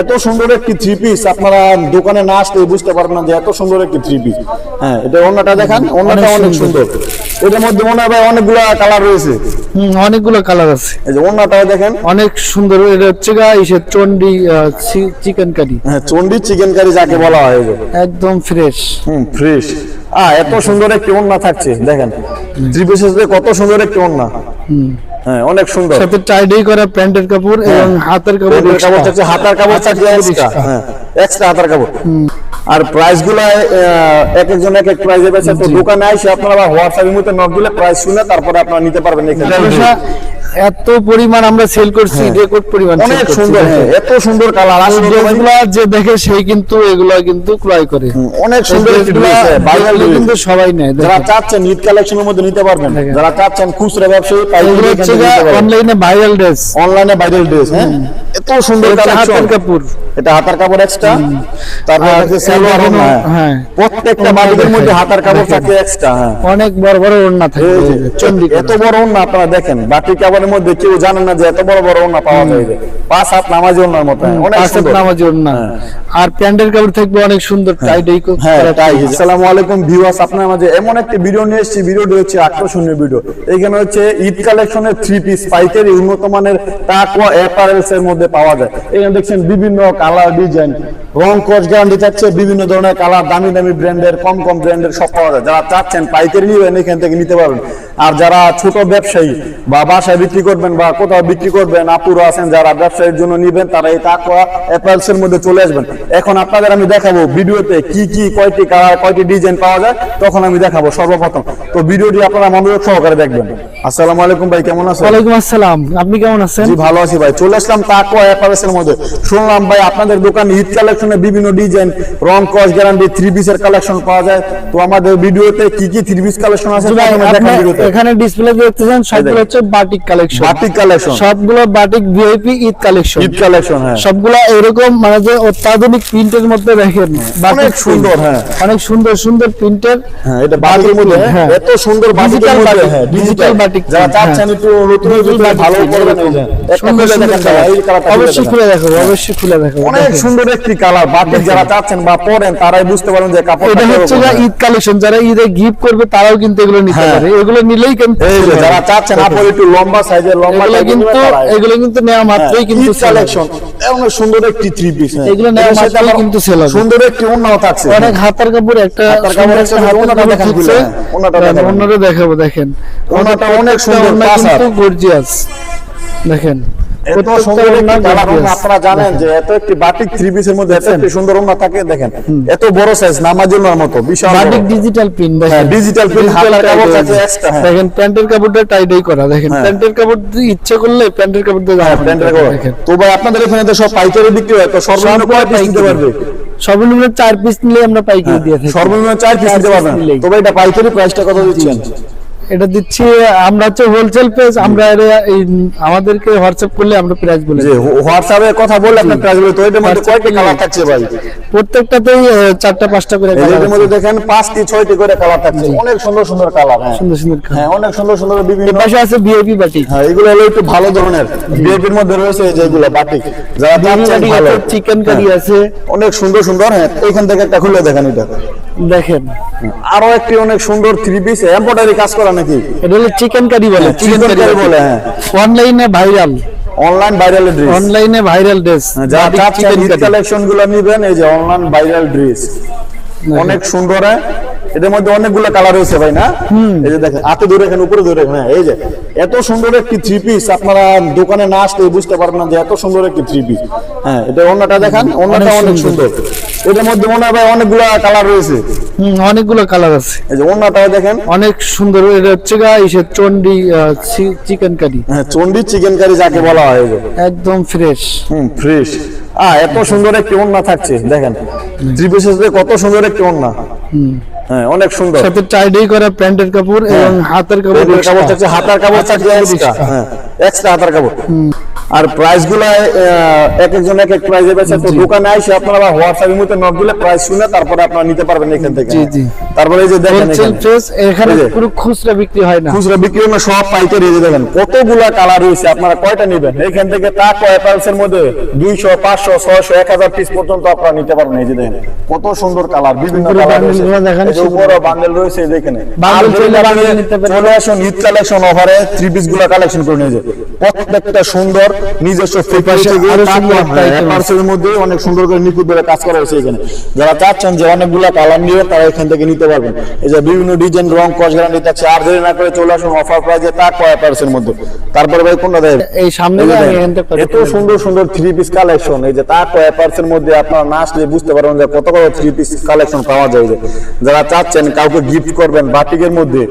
এত সুন্দর একটি থ্রি পিস আপনারা দোকানে না আসলে বুঝতে পারবেন না যে এত সুন্দর একটি থ্রি পিস হ্যাঁ এটা অন্যটা দেখান অন্যটা অনেক সুন্দর। এটার মধ্যে মনে হয় অনেকগুলো কালার রয়েছে। হুম, অনেকগুলো কালার আছে। এই যে অন্যটাও দেখেন। অনেক সুন্দর এটা হচ্ছে গা ইসের চন্ডি চিকেন কারি হ্যাঁ চন্ডি চিকেন কারি যাকে বলা হয়। একদম ফ্রেশ হুম ফ্রেশ আ এত সুন্দর একটি ওন্না থাকছে দেখেন। থ্রি কত সুন্দর একটি ওন্না হ্যাঁ অনেক সুন্দর। সাথে টাইডি করা প্যান্টের কাপড় এবং হাতের কাপড় কাপড়। থাকছে হাতার কাপড় থাকছে এক্সট্রা হ্যাঁ এক্সট্রা হাতার কাপড়। আর প্রাইসগুলা এক একজন এক এক প্রাইসে বেচে তো দোকানে আইসে আপনারা হোয়াটসঅ্যাপের মধ্যে নক দিলে প্রাইস শুনে তারপরে আপনারা নিতে পারবেন এখানে। এত পরিমাণ আমরা সেল করছি রেকর্ড পরিমাণ অনেক সুন্দর হ্যাঁ এত সুন্দর কালার আসলে যে দেখে সেই কিন্তু এগুলা কিন্তু ক্রয় করে। অনেক সুন্দর হ্যাঁ। কিন্তু সবাই নেয় যারা চাচ্ছেন ঈদ কালেকশনের মধ্যে নিতে পারবেন যারা চাচ্ছেন খুচরা ব্যবসায়ী এগুলো হচ্ছে অনলাইনে ভাইরাল ড্রেস অনলাইনে ভাইরাল ড্রেস হ্যাঁ? এত সুন্দর হাতের কাপড়। এটা হাতার কাপড় এক্সট্রা তারপর হচ্ছে সালোয়ার হ্যাঁ। প্রত্যেকটা বাটিকের মধ্যে হাতার কাপড় থাকে এক্সট্রা হ্যাঁ। অনেক বড় বড় ওড়না থাকে। এত বড় ওড়না আপনারা দেখেন বাটি কাপড়ের মধ্যে কেউ জানে না যে এত বড় বড় ওড়না পাওয়া যায়। পাঁচ হাত নামাজি ওড়নার মতো হ্যাঁ, অনেক সুন্দর। নামাজ ওড়না। আর প্যান্টের কাপড় থাকবে অনেক সুন্দর টাইডাই হ্যাঁ তাই আসসালামু আলাইকুম ভিউয়ার্স আপনার মাঝে এমন একটি ভিডিও নিয়ে এসেছি ভিডিওটি হচ্ছে আকর্ষণীয় ভিডিও এখানে হচ্ছে ঈদ কালেকশনের থ্রি পিস পাইকারি উন্নত মানের টাকওয়া অ্যাপারেলস এর মধ্যে পাওয়া যায়। এখানে দেখছেন বিভিন্ন কালার ডিজাইন রং কস গ্যারান্টি থাকছে বিভিন্ন ধরনের কালার দামি দামি ব্র্যান্ডের কম কম ব্র্যান্ডের সব পাওয়া যায়। যারা চাচ্ছেন পাইকারি নিবেন এখান থেকে নিতে পারবেন। আর যারা ছোট ব্যবসায়ী বা বাসায় বিক্রি করবেন বা কোথাও বিক্রি করবেন আপুরা আছেন যারা ব্যবসায়ের জন্য নিবেন তারা এই টাকওয়া অ্যাপারেলস এর মধ্যে চলে আসবেন। এখন আপনাদের আমি দেখাবো ভিডিওতে কি কি কয়টি কালার কয়টি ডিজাইন পাওয়া যায় তখন আমি দেখাবো সর্বপ্রথম। তো ভিডিওটি আপনারা মনোযোগ সহকারে দেখবেন। আসসালামু আলাইকুম ভাই কেমন আছেন? ওয়ালাইকুম আসসালাম। আপনি কেমন আছেন? জি ভালো আছি ভাই। চলে আসলাম তাকওয়া অ্যাপারেলস এর মধ্যে। শুনলাম ভাই আপনাদের দোকানে ঈদ কালেকশনে বিভিন্ন ডিজাইন রং কস গ্যারান্টি থ্রি পিসের কালেকশন পাওয়া যায়। তো আমাদের ভিডিওতে কি কি থ্রি পিস কালেকশন আছে এখানে ডিসপ্লে দেখতেছেন সবগুলো হচ্ছে বাটিক কালেকশন বাটিক কালেকশন সবগুলো batik VIP Eid collection Eid collection হ্যাঁ। সবগুলা এরকম মানে যে অত্যাধুনিক প্রিন্টের মধ্যে দেখেন অনেক সুন্দর, হ্যাঁ। অনেক সুন্দর সুন্দর প্রিন্টের হ্যাঁ এটা বাটিকের মধ্যে হ্যাঁ। এত সুন্দর বাটিকের বাটিক, হ্যাঁ ডিজিটাল বাটিক যারা চাচ্ছেন হ্যাঁ। একটু নতুন নতুন ভালো করে সুন্দর খুলে সুন্দর দেখেন colour। এই কালারটা খুলে অবশ্যই খুলে দেখাবো অবশ্যই খুলে দেখাবো। অনেক সুন্দর একটি কালার বাটিক যারা চাচ্ছেন বা পরেন তারাই বুঝতে পারেন যে কাপড় এটা হচ্ছে ঈদ কালেকশন যারা ঈদে গিফট করবে তারাও কিন্তু এগুলো নিতে হ্যাঁ। পারে। এগুলো নিলেই কিন্তু যারা চাচ্ছেন আপনি একটু লম্বা সাইজের লম্বা কিন্তু এগুলো কিন্তু নেওয়া মাত্রই কিন্তু কালেকশন অনেক সুন্দর একটি থ্রি পিস এগুলো নেওয়া কিন্তু সেল হবে। সুন্দর একটি ওন্নাও থাকছে। অনেক হাতার কাপড় একটা হাতার কাপড় একটা দেখান হ্যাঁ, হ্যাঁ, দেখাবো দেখেন। ওনাটা অনেক সুন্দর। কিন্তু গর্জিয়াস দেখেন। এত প্রত্যেকটা সুন্দর একটি ওনা কালার gorgeous। আপনারা জানেন যে এত একটি বাটিক থ্রি পিসের মধ্যে এত একটি সুন্দর ওন্না থাকে দেখেন। এত বড় সাইজ নামাজের মতো বিশাল বাটিক ডিজিটাল প্রিন্ট হ্যাঁ, কাপড় extra, হ্যাঁ। দেখেন প্যান্টের কাপড়টা টাইডাই করা দেখেন। হ্যাঁ। প্যান্টের কাপড় দিয়ে ইচ্ছে করলে প্যান্টের কাপড় দিয়ে প্যান্টের কাপড়। তো ভাই আপনাদের এখানে তো সব পাইকারি বিক্রি হয় তো সর্বনিম্ন কয় পিস পারবে? সর্বনিম্ন চার পিস নিলে আমরা পাইকারি দিয়ে থাকি। সর্বনিম্ন চার পিস চার piece পারবেন। তো ভাই এটা পাইকারি প্রাইসটা কত দিচ্ছেন? এটা দিচ্ছি আমরা হচ্ছে হোলসেল প্রাইস আমরা এই আমাদেরকে হোয়াটসঅ্যাপ করলে আমরা প্রাইস বলে হোয়াটসঅ্যাপে কথা বললে আপনার প্রাইস বলে তো এটার মধ্যে কয়টি কালার থাকছে ভাই। প্রত্যেকটাতেই চারটা পাঁচটা করে এই colour এটার আছে। মধ্যে দেখেন পাঁচটি ছয়টি করে কালার থাকছে। অনেক সুন্দর সুন্দর কালার হ্যাঁ। সুন্দর সুন্দর হ্যাঁ অনেক সুন্দর সুন্দর বিভিন্ন পাশে আছে ভিআইপি বাটিক হ্যাঁ এগুলো হলো একটু ভালো ধরনের। বিএপির মধ্যে রয়েছে যেগুলো বাটিক যারা চাচ্ছেন ভালো চিকেন কারি হ্যাঁ, আছে। অনেক সুন্দর সুন্দর হ্যাঁ। এইখান থেকে একটা খুলে দেখেন এটা। দেখেন। আরও একটি অনেক সুন্দর থ্রি পিস এমব্রয়ডারি কাজ করা নাকি? এটা হলো চিকেন কারি বলে হ্যাঁ, chicken curry বলে, হ্যাঁ। অনলাইনে ভাইরাল অনলাইন ভাইরাল ড্রেস অনলাইনে ভাইরাল ড্রেস যা চাচ্ছেন কালেকশনগুলো নিবেন এই যে অনলাইন ভাইরাল ড্রেস অনেক সুন্দর হ্যাঁ? এটার মধ্যে অনেকগুলো কালার রয়েছে ভাই না? এই যে দেখেন হাতে ধরে এখানে উপরে ধরে এখানে এই যে এত সুন্দর একটি থ্রি পিস আপনারা দোকানে না আসলে বুঝতে পারবেন না যে এত সুন্দর একটি থ্রি পিস হ্যাঁ এটা অন্যটা দেখান অন্যটা অনেক সুন্দর। এটার মধ্যে মনে হয় ভাই অনেকগুলো কালার রয়েছে। হুম, অনেকগুলো কালার আছে। এই যে অন্যটাও দেখেন। অনেক সুন্দর এটা হচ্ছে গা ইসের চন্ডি চিকেন কারি হ্যাঁ চন্ডি চিকেন কারি যাকে বলা হয় একদম ফ্রেশ হুম ফ্রেশ আ এত সুন্দর একটি ওন্না থাকছে দেখেন। থ্রি পিসেস কত সুন্দর একটি ওন্না হ্যাঁ অনেক সুন্দর। সাথে টাইডাই করা প্যান্টের কাপড় এবং হাতের কাপড় কাপড়। থাকছে হাতার কাপড় থাকছে এক্সট্রা হ্যাঁ এক্সট্রা হাতার কাপড়। আর প্রাইসগুলো এক একজন এক এক প্রাইসে বেচে তো দোকানে আইসে আপনারা হোয়াটসঅ্যাপের মধ্যে নক দিলে প্রাইস শুনে তারপরে আপনারা নিতে পারবেন এখান থেকে। জি, জি। তারপরে এই যে দেখেন এখানে। প্রেস এখানে এই যে। পুরো খুচরা বিক্রি হয় না। খুচরা বিক্রি না সব পাইকারি এই যে দেখেন। কতগুলা কালার রয়েছে আপনারা কয়টা নেবেন? এখান থেকে তাক অ্যাপারেলস এর মধ্যে দুইশো পাঁচশো ছয়শো এক পিস পর্যন্ত আপনারা নিতে পারবেন। এই যে দেখেন কত সুন্দর কালার বিভিন্ন কালার দেখেন, রয়েছে বান্ডেল রয়েছে দেখেন। Bundle আর চাইলে যদি bundle আপনি নিতে পারেন। চলে আসুন ঈদ কালেকশন অফারে থ্রি পিসগুলা কালেকশন করে নিয়ে যায় প্রত্যেকটা সুন্দর নিজস্ব মধ্যে অনেক সুন্দর করে নিখুঁত ভাবে কাজ করা হয়েছে এখানে। যারা চাচ্ছেন যে অনেকগুলা কালার নিয়ে তারা এখান থেকে নিতে পারবেন এই যে বিভিন্ন ডিজাইন রং কস গ্যারান্টি থাকছে আর দেরি না করে চলে আসুন অফার প্রাইজে তা কয় পার্সেন্ট মধ্যে। তারপরে ভাই কোনটা দেয়? এই সামনে এত সুন্দর সুন্দর থ্রি পিস কালেকশন এই যে তা কয় পার্সেন্ট মধ্যে আপনারা না আসলে বুঝতে পারবেন যে কত কত থ্রি পিস কালেকশন পাওয়া যায়। যে। যারা চাচ্ছেন কাউকে গিফট করবেন বাটিকের মধ্যে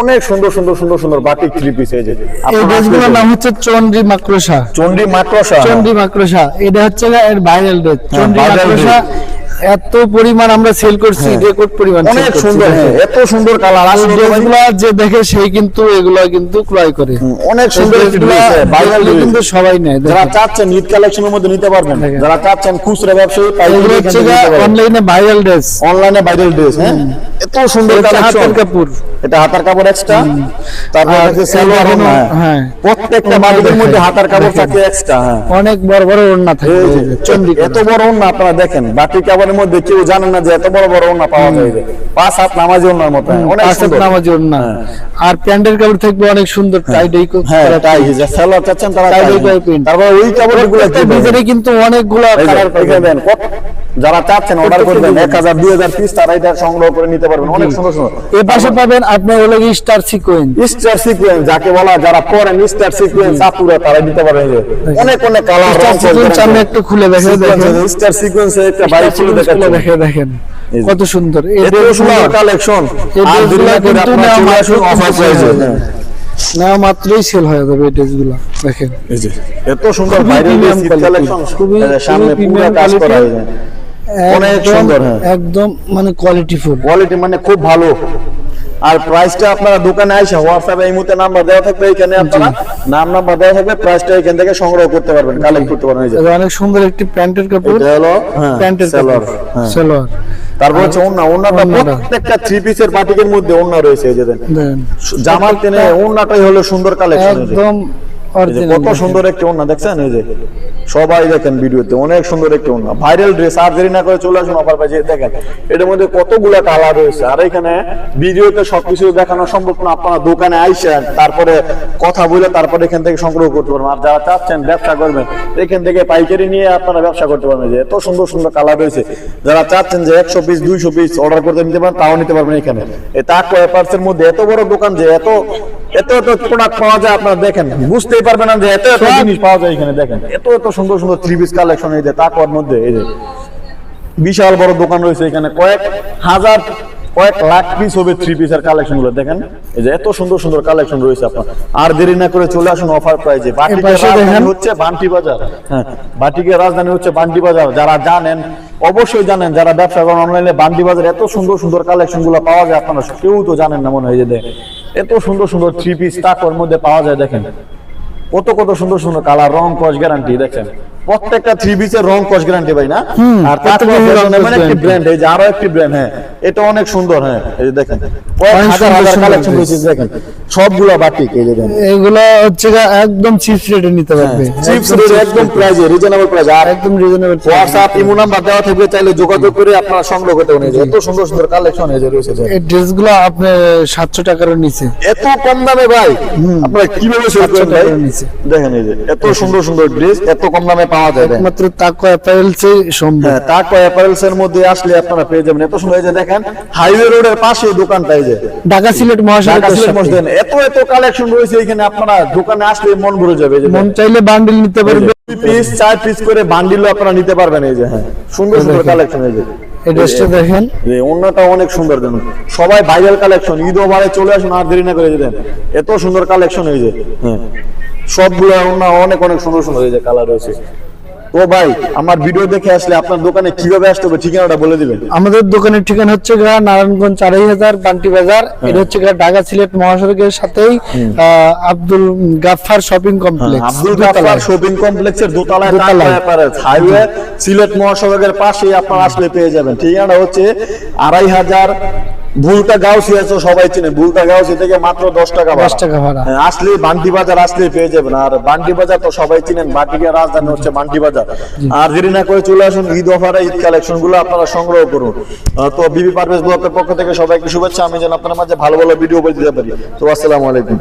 অনেক সুন্দর সুন্দর সুন্দর সুন্দর বাটিক থ্রি পিস এই যে। এই ড্রেসগুলোর নাম হচ্ছে চন্ডী মাকড়সা। চন্ডী মাকড়সা। চন্ডী মাকড়সা। এটা হচ্ছে এর ভাইরাল ড্রেস চন্ডী মাকড়সা এত পরিমাণ আমরা সেল করছি রেকর্ড পরিমাণ অনেক সুন্দর হ্যাঁ, এত সুন্দর কালার আসলে যে দেখে সেই কিন্তু এগুলো কিন্তু ক্রয় করে। অনেক সুন্দর ভাইরাল কিন্তু সবাই নেয় যারা চাচ্ছেন ঈদ কালেকশনের মধ্যে নিতে পারবেন যারা চাচ্ছেন খুচরা ব্যবসায়ী এগুলো হচ্ছে অনলাইনে ভাইরাল ড্রেস অনলাইনে ভাইরাল ড্রেস হ্যাঁ? এত সুন্দর এটা হাতের কাপড়। এটা হাতার কাপড় এক্সট্রা তারপর হচ্ছে সালোয়ার হ্যাঁ। প্রত্যেকটা বাড়ির মধ্যে হাতার কাপড় থাকে এক্সট্রা হ্যাঁ। অনেক বড় বড় ওড়না থাকে। এই যে, এই যে, চন্ডী এত বড় ওড়না আপনারা দেখেন বাটি কাপড়ের মধ্যে কেউ জানে না যে এত বড় বড় ওনা পাওয়া যায়। পাঁচ হাত নামাজি ওনার মতো। হ্যাঁ, অনেক সুন্দর। নামাজ ওনা আর প্যান্ডের কাপড় থাকবে অনেক সুন্দর টাইট এই হ্যাঁ টাই হিজা সালোয়ার চাচ্ছেন তারা টাই ডাই। তারপর ওই কাপড়গুলো কিন্তু অনেকগুলো কালার যারা চাচ্ছেন অর্ডার করবেন এক হাজার দুই হাজার পিস তারা এটা সংগ্রহ করে নিতে পারবেন। অনেক সুন্দর সুন্দর। পাশে পাবেন আপনার হলো স্টার সিকোয়েন্স স্টার সিকোয়েন্স যাকে বলা যারা পরেন স্টার সিকোয়েন্স আপুরা তারা দিতে পারবে যে। অনেক অনেক কালার আমি একটু খুলে দেখে দেখেন। স্টার সিকোয়েন্স একটা বাইক খুলে দেখাচ্ছি। দেখেন। কত সুন্দর। সুন্দর কালেকশন আর না কিন্তু অফার প্রাইসে। নেওয়া মাত্রই সেল হয়ে যাবে এই ড্রেসগুলো দেখেন। এই যে এত সুন্দর quality, কালেকশন খুবই- সামনে পুরো কাজ করা। হয়েছে অনেক একদম- সুন্দর, হ্যাঁ। একদম মানে কোয়ালিটিফুল কোয়ালিটি মানে খুব ভালো। আর প্রাইসটা আপনারা দোকানে আইসা হোয়াটসঅ্যাপে এই মুহূর্তে নাম্বার দেওয়া থাকবে এখানে আপনারা নাম নাম্বার দেওয়া থাকবে প্রাইসটা এখান থেকে সংগ্রহ করতে পারবেন কালেক্ট করতে পারবেন এই যে। অনেক সুন্দর একটি প্যান্টের কাপড়। এটা হলো হ্যাঁ, প্যান্টের কাপড়। হ্যাঁ। তারপর হচ্ছে ওন্না ওন্নাটা। প্রত্যেকটা থ্রি পিসের বাটিকের মধ্যে ওন্না রয়েছে এই যে জামাল টেনে ওন্নাটাই হলো সুন্দর কালেকশন একদম কত সুন্দর একটি ওন্না দেখছেন? এই যে সবাই দেখেন ভিডিওতে অনেক সুন্দর একটি ওন্না ভাইরাল ড্রেস আর দেরি না করে চলে আসুন অফার পাইছে দেখেন। এটার মধ্যে কতগুলো কালার রয়েছে। আর এখানে ভিডিওতে সবকিছু দেখানো সম্ভব না আপনারা দোকানে আইসেন তারপরে কথা বলে তারপরে এখান থেকে সংগ্রহ করতে পারবেন। আর যারা চাচ্ছেন ব্যবসা করবেন এখান থেকে পাইকারি নিয়ে আপনারা ব্যবসা করতে পারবেন। যে এত সুন্দর সুন্দর কালার রয়েছে। যারা চাচ্ছেন যে একশো পিস দুইশো পিস অর্ডার করতে নিতে পারেন তাও নিতে পারবেন এখানে। এই তাকো অ্যাপার্সের মধ্যে এত বড় দোকান যে এত এত এত প্রোডাক্ট পাওয়া যায় আপনারা দেখেন বুঝতেই পারবেন না যে এত এত জিনিস পাওয়া যায় এখানে দেখেন। এত এত সুন্দর সুন্দর থ্রি পিস কালেকশন এই যে তাকোয়ার মধ্যে এই যে বিশাল বড় দোকান রয়েছে এখানে কয়েক হাজার কয়েক লাখ পিস হবে থ্রি পিসের কালেকশনগুলো দেখেন। এই যে এত সুন্দর সুন্দর কালেকশন রয়েছে আপনার। আর দেরি না করে চলে আসুন অফার প্রাইজে হচ্ছে বান্টি বাজার। হ্যাঁ বাটিকের রাজধানী হচ্ছে বান্টি বাজার। যারা জানেন অবশ্যই জানেন যারা ব্যবসা করেন অনলাইনে বান্টি বাজার এত সুন্দর সুন্দর কালেকশনগুলো পাওয়া যায় আপনারা কেউ তো জানেন না মনে হয় যে দেখেন এত সুন্দর সুন্দর থ্রি পিস টাকার মধ্যে পাওয়া যায় দেখেন। কত কত সুন্দর সুন্দর কালার রং কস গ্যারান্টি দেখেন। প্রত্যেকটা থ্রি পিসের রং কস গ্যারান্টি ভাই না? আর মানে একটি। ব্র্যান্ড এই যে আরও একটি ব্র্যান্ড হ্যাঁ এটা অনেক সুন্দর হ্যাঁ এই যে দেখেন। হাজার কালেকশন রয়েছে দেখেন। সবগুলা বাটিক এই দেখেন। এগুলো হচ্ছে একদম চিপস রেটে নিতে পারবে। চিপস রেটে একদম প্রাইজে রিজনেবল প্রাইস আর একদম রিজনেবল হোয়াটসঅ্যাপ ইমো নাম্বার দেওয়া থাকবে চাইলে যোগাযোগ করে আপনারা সংগ্রহ করতে পারেন। এত সুন্দর সুন্দর কালেকশন এই যে রয়েছে এই ড্রেসগুলো আপনার সাতশো টাকারও নিচে। এত কম দামে ভাই? আপনারা কীভাবে সেল করেন ভাই? দেখেন এই যে এত সুন্দর সুন্দর ড্রেস এত কম দামে পাওয়া যায় দেখেন। মাত্র তাকো অ্যাপারেলসে সম্ভব। হ্যাঁ তারপর অ্যাপারেলস এর মধ্যে আসলে আপনারা পেয়ে যাবেন। এত সুন্দর এই যে দেখেন হাইওয়ে রোডের পাশে দোকানটা এই যে। ঢাকা সিলেট ঢাকা মহাসড়কের সিলেট সাথে। এত এত কালেকশন রয়েছে এখানে আপনারা দোকানে আসলে মন ভরে যাবে মন চাইলে বান্ডিল নিতে পারবে। পিস চার পিস করে বান্ডিলও আপনারা নিতে পারবেন এই যে হ্যাঁ। সুন্দর সুন্দর কালেকশন এই যে। ড্রেসটা দেখেন। যে অন্যটা অনেক সুন্দর দেন সবাই ভাইরাল কালেকশন ঈদ ওভারে চলে আসুন আর দেরি না করে দেন এত সুন্দর কালেকশন এই যে হ্যাঁ। সবগুলো অন্য অনেক অনেক সুন্দর সুন্দর এই যে কালার রয়েছে। তো ভাই আমার ভিডিও দেখে আসলে আপনার দোকানে কীভাবে আসতে হবে ঠিকানাটা বলে দিবেন। আমাদের দোকানের ঠিকানা হচ্ছে গা নারায়ণগঞ্জ আড়াই হাজার বান্টি বাজার। এটা হচ্ছে গা ঢাকা সিলেট মহাসড়কের সাথেই Abdul Gaffar shopping complex. Abdul Gaffar shopping কমপ্লেক্সের দোতলায় দোতলায়। হাইওয়ে সিলেট মহাসড়কের পাশেই আপনারা আসলে পেয়ে যাবেন। ঠিকানা হচ্ছে আড়াই হাজার ভুলটা গাউসি আছে সবাই চিনে। ভুলটা গাউসি থেকে মাত্র দশ টাকা দশ টাকা ভাড়া। হ্যাঁ, আসলে বান্টি বাজার আসলে পেয়ে যাবেন। আর বান্টি বাজার তো সবাই চিনেন বাটিকের রাজধানী হচ্ছে বান্টি বাজার। আর দেরি না করে চলে আসুন ঈদ অফারে ঈদ কালেকশনগুলো আপনারা সংগ্রহ করুন। তো বিবি পারভেজ ব্লকের পক্ষ থেকে সবাইকে শুভেচ্ছা। আমি যেন আপনার মাঝে ভালো ভালো ভিডিও বলে দিতে পারি। তো আসসালামু আলাইকুম।